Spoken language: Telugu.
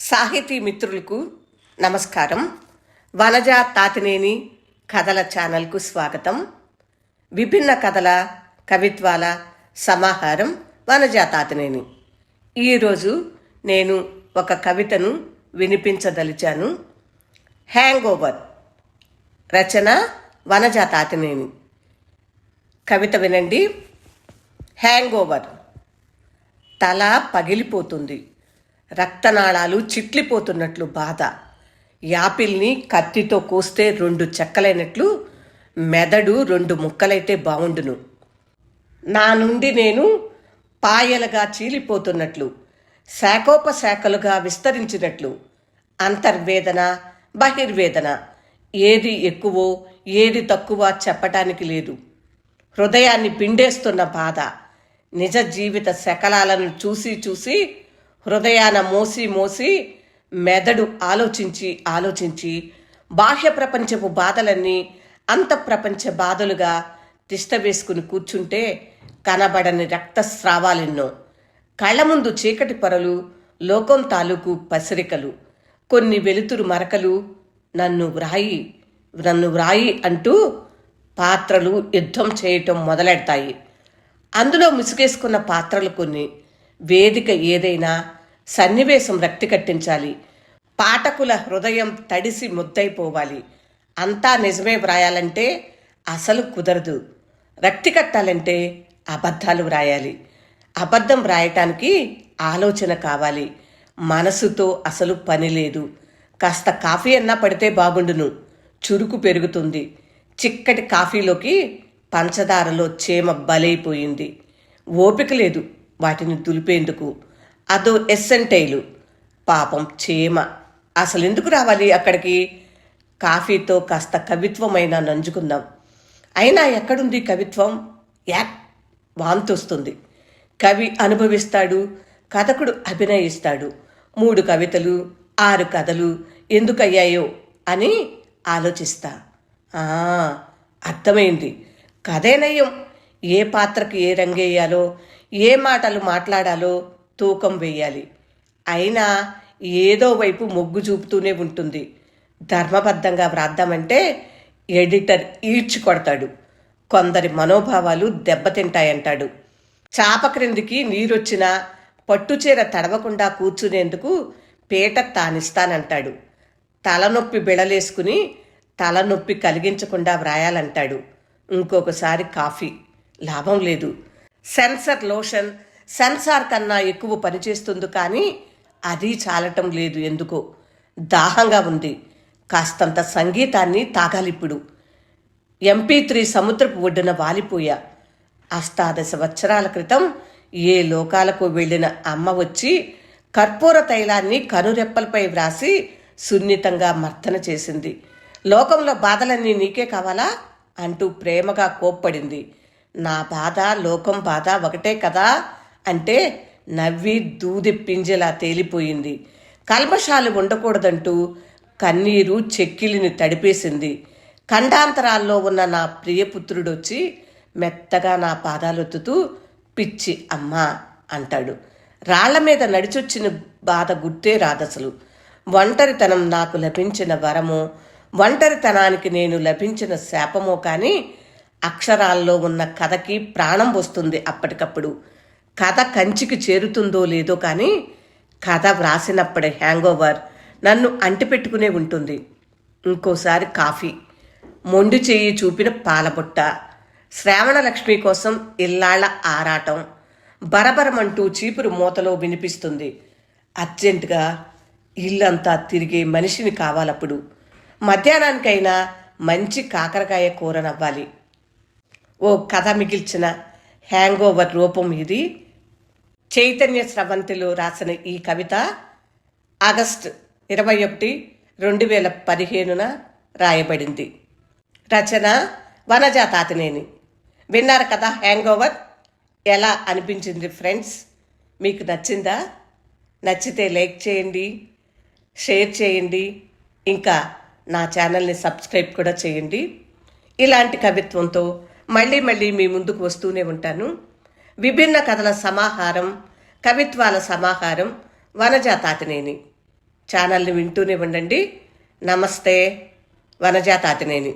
సాహితీ మిత్రులకు నమస్కారం. వనజ తాతినేని కథల ఛానల్కు స్వాగతం. విభిన్న కథల కవిత్వాల సమాహారం వనజ తాతినేని. ఈరోజు నేను ఒక కవితను వినిపించదలిచాను. Hangover. రచన వనజ తాతినేని. కవిత వినండి. Hangover. తల పగిలిపోతుంది. రక్తనాళాలు చిట్లిపోతున్నట్లు బాధ. యాపిల్ని కత్తితో కోస్తే రెండు చెక్కలైనట్లు మెదడు రెండు ముక్కలైతే బావుండును. నా నుండి నేను పాయలుగా చీలిపోతున్నట్లు శాఖోపశాఖలుగా విస్తరించినట్లు. అంతర్వేదన బహిర్వేదన. ఏది ఎక్కువో ఏది తక్కువ చెప్పటానికి లేదు. హృదయాన్ని పిండేస్తున్న బాధ. నిజ జీవిత శకలాలను చూసి చూసి హృదయాన మూసి మూసి మెదడు ఆలోచించి ఆలోచించి బాహ్య ప్రపంచపు బాధలన్నీ అంత ప్రపంచ బాధలుగా తిష్టవేసుకుని కూర్చుంటే కనబడని రక్తస్రావాలెన్నో. కళ్ళ ముందు చీకటి పొరలు లోకం తాలూకు పసిరికలు. కొన్ని వెలుతురు మరకలు నన్ను వ్రాయి నన్ను వ్రాయి అంటూ పాత్రలు యుద్ధం చేయటం మొదలెడతాయి. అందులో ముసుగేసుకున్న పాత్రలు కొన్ని. వేదిక ఏదైనా సన్నివేశం రక్తి కట్టించాలి. పాఠకుల హృదయం తడిసి ముద్దైపోవాలి అంతా నిజమే వ్రాయాలంటే అసలు కుదరదు. రక్తి కట్టాలంటే అబద్ధాలు వ్రాయాలి. అబద్ధం వ్రాయటానికి ఆలోచన కావాలి. మనసుతో అసలు పని లేదు. కాస్త కాఫీ అన్నా పడితే బాగుండును. చురుకు పెరుగుతుంది. చిక్కటి కాఫీలోకి పంచదారలో చేమ బలైపోయింది. ఓపిక లేదు. వాటిని దులిపేందుకు. అదో ఎస్సెంటైలు. పాపం చేమ అసలు ఎందుకు రావాలి అక్కడికి? కాఫీతో కాస్త కవిత్వమైనా నంజుకుందాం. అయినా ఎక్కడుంది కవిత్వం? యాక్ వాంతొస్తుంది. కవి అనుభవిస్తాడు కథకుడు అభినయిస్తాడు. మూడు కవితలు ఆరు కథలు ఎందుకయ్యాయో అని ఆలోచిస్తా. అర్థమైంది. కథే నయం. ఏ పాత్రకి ఏ రంగేయాలో ఏ మాటలు మాట్లాడాలో తూకం వేయాలి. అయినా ఏదో వైపు మొగ్గు చూపుతూనే ఉంటుంది. ధర్మబద్ధంగా వ్రాద్దామంటే ఎడిటర్ ఈడ్చి కొడతాడు. కొందరి మనోభావాలు దెబ్బతింటాయంటాడు. చాప క్రిందికి నీరొచ్చినా పట్టుచీర తడవకుండా కూర్చునేందుకు పీట తానిస్తానంటాడు. తలనొప్పి బిడలేసుకుని తలనొప్పి కలిగించకుండా వ్రాయాలంటాడు. ఇంకొకసారి కాఫీ. లాభం లేదు. సెన్సర్ లోషన్ సెన్సార్ కన్నా ఎక్కువ పనిచేస్తుంది కానీ అది చాలటం లేదు ఎందుకో. దాహంగా ఉంది. కాస్తంత సంగీతాన్ని తాగాలిప్పుడు. ఎంపీ త్రీ సముద్రపు ఒడ్డున వాలిపోయా. అష్టాదశ సంవత్సరాల క్రితం ఏ లోకాలకు వెళ్ళిన అమ్మ వచ్చి కర్పూర తైలాన్ని కనురెప్పలపై వ్రాసి సున్నితంగా మర్దన చేసింది. లోకంలో బాధలన్నీ నీకే కావాలా? అంటూ ప్రేమగా కోప్పడింది. నా బాధ లోకం బాధ ఒకటే కదా? అంటే నవ్వి దూది పింజలా తేలిపోయింది. కల్మషాలు ఉండకూడదంటూ కన్నీరు చెక్కిలిని తడిపేసింది. ఖండాంతరాల్లో ఉన్న నా ప్రియపుత్రుడొచ్చి మెత్తగా నా పాదాలొత్తుతూ పిచ్చి అమ్మా అంటాడు. రాళ్ళ మీద నడిచొచ్చిన బాధ గుర్తే రాదసలు. ఒంటరితనం నాకు లభించిన వరమో ఒంటరితనానికి నేను లభించిన శాపమో కానీ అక్షరాల్లో ఉన్న కథకి ప్రాణం వస్తుంది అప్పటికప్పుడు. కథ కంచికి చేరుతుందో లేదో కానీ కథ వ్రాసినప్పుడే హ్యాంగ్ ఓవర్ నన్ను అంటిపెట్టుకునే ఉంటుంది. ఇంకోసారి కాఫీ. మొండి చేయి చూపిన పాలబుట్ట. శ్రావణలక్ష్మి కోసం ఇల్లాళ్ళ ఆరాటం. బరబరమంటూ చీపురు మూతలో వినిపిస్తుంది. అర్జెంటుగా ఇల్లంతా తిరిగే మనిషిని కావాలప్పుడు. మధ్యాహ్నానికైనా మంచి కాకరకాయ కూర నవ్వాలి. ఓ కథ మిగిల్చిన హ్యాంగ్ ఓవర్ రూపం ఇది. చైతన్య స్రవంతిలో రాసిన ఈ కవిత ఆగస్ట్ ఇరవై ఒకటి రెండు వేల పదిహేనున రాయబడింది. రచన వనజ తాతినేని. విన్నారు కదా హ్యాంగ్ ఓవర్ ఎలా అనిపించింది ఫ్రెండ్స్? మీకు నచ్చిందా? నచ్చితే లైక్ చేయండి షేర్ చేయండి ఇంకా నా ఛానల్ని సబ్స్క్రైబ్ కూడా చేయండి. ఇలాంటి కవిత్వంతో మళ్ళీ మళ్ళీ మీ ముందుకు వస్తూనే ఉంటాను. విభిన్న కథల సమాహారం కవిత్వాల సమాహారం వనజాతాతినేని. ఛానల్ని వింటూనే ఉండండి. నమస్తే వనజాతాతినేని.